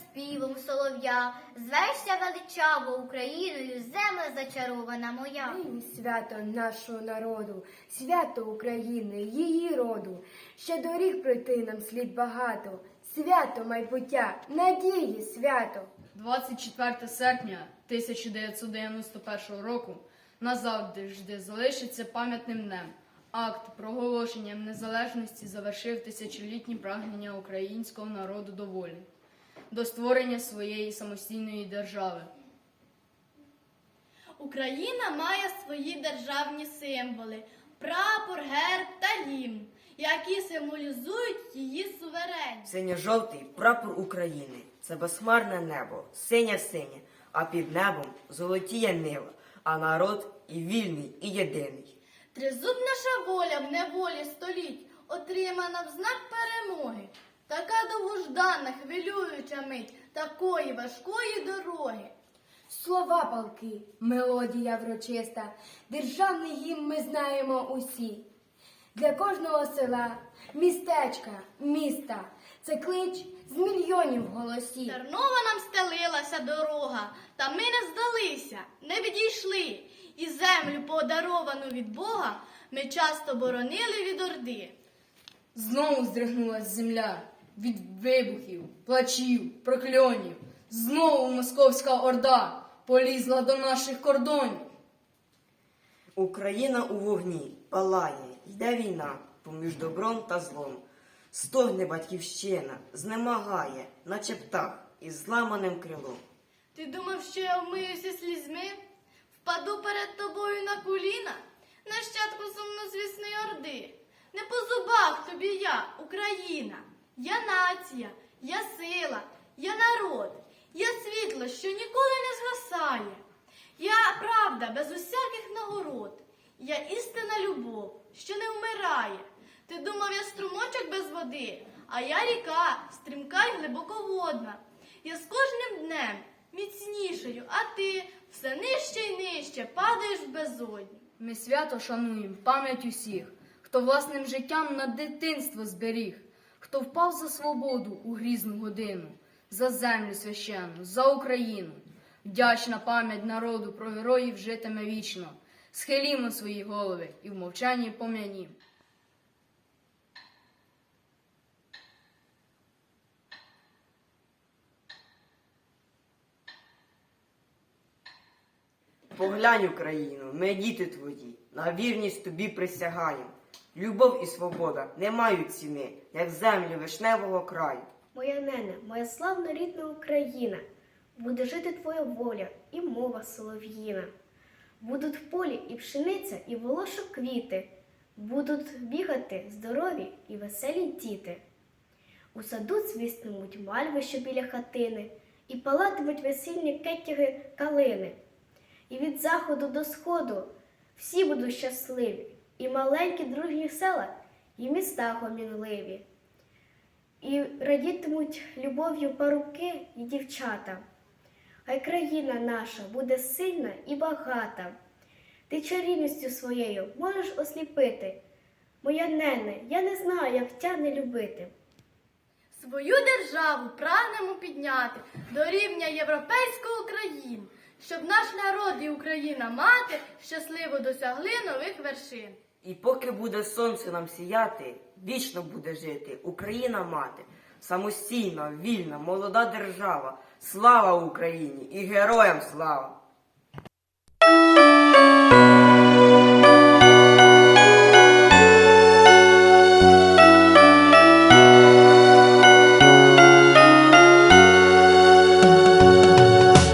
співом солов'я, звешся величаво Україною, земля зачарована моя. Нині свято нашого народу, свято України, її роду. Ще доріг пройти нам слід багато. Свято майбуття, надії свято. 24 серпня 1991 року назавжди залишиться пам'ятним днем. Акт проголошенням незалежності завершив тисячолітні прагнення українського народу до волі, до створення своєї самостійної держави. Україна має свої державні символи прапор, герб та гімн, які символізують її суверенність. Синьо-жовтий прапор України це безхмарне небо, синє синє, а під небом золотіє нива, а народ і вільний, і єдиний. Тризуб наша воля в неволі століть, отримана в знак перемоги. Така довгождана, хвилююча мить такої важкої дороги. Слова палки, мелодія врочиста, державний гімн ми знаємо усі. Для кожного села, містечка, міста це клич з мільйонів голосів. Тернова нам стелилася дорога, та ми не здалися, не відійшли. І землю, подаровану від Бога, ми часто боронили від орди. Знову здригнулась земля від вибухів, плачів, прокльонів. Знову московська орда полізла до наших кордонів. Україна у вогні палає, йде війна поміж добром та злом. Стогне батьківщина, знемагає, наче птах із зламаним крилом. Ти думав, що я вмиюся слізьми? Впаду перед тобою на коліна, нащадку сумнозвісної орди. Не по зубах тобі я, Україна. Я нація, я сила, я народ, я світло, що ніколи не згасає. Я правда без усяких нагород. Я істина любов, що не вмирає. Ти думав, я струмочок без води, а я ріка, стрімка й глибоководна. Я з кожним днем міцнішою, а ти все нижче й нижче падаєш в безодню. Ми свято шануємо пам'ять усіх, хто власним життям на дитинство зберіг, хто впав за свободу у грізну годину, за землю священну, за Україну. Вдячна пам'ять народу про героїв житиме вічно. Схилімо свої голови і в мовчанні пом'янім. Поглянь, Україну, ми діти твої, на вірність тобі присягаємо. Любов і свобода не мають ціни, як землі вишневого краю. Моя нене, моя славна рідна Україна, буде жити твоя воля і мова солов'їна. Будуть в полі і пшениця, і волошок квіти, будуть бігати здорові і веселі діти. У саду цвістимуть мальви, що біля хатини, і палатимуть весільні кетяги калини. І від заходу до сходу всі будуть щасливі, і маленькі дружні села, і міста гомінливі. І радітимуть любов'ю парубки і дівчата. Хай країна наша буде сильна і багата. Ти чарівністю своєю можеш осліпити. Моя нене, я не знаю, як тя не любити. Свою державу прагнемо підняти до рівня європейського країн, щоб наш народ і Україна мати щасливо досягли нових вершин. І поки буде сонце нам сіяти, вічно буде жити Україна мати, самостійна, вільна, молода держава. Слава Україні і героям слава!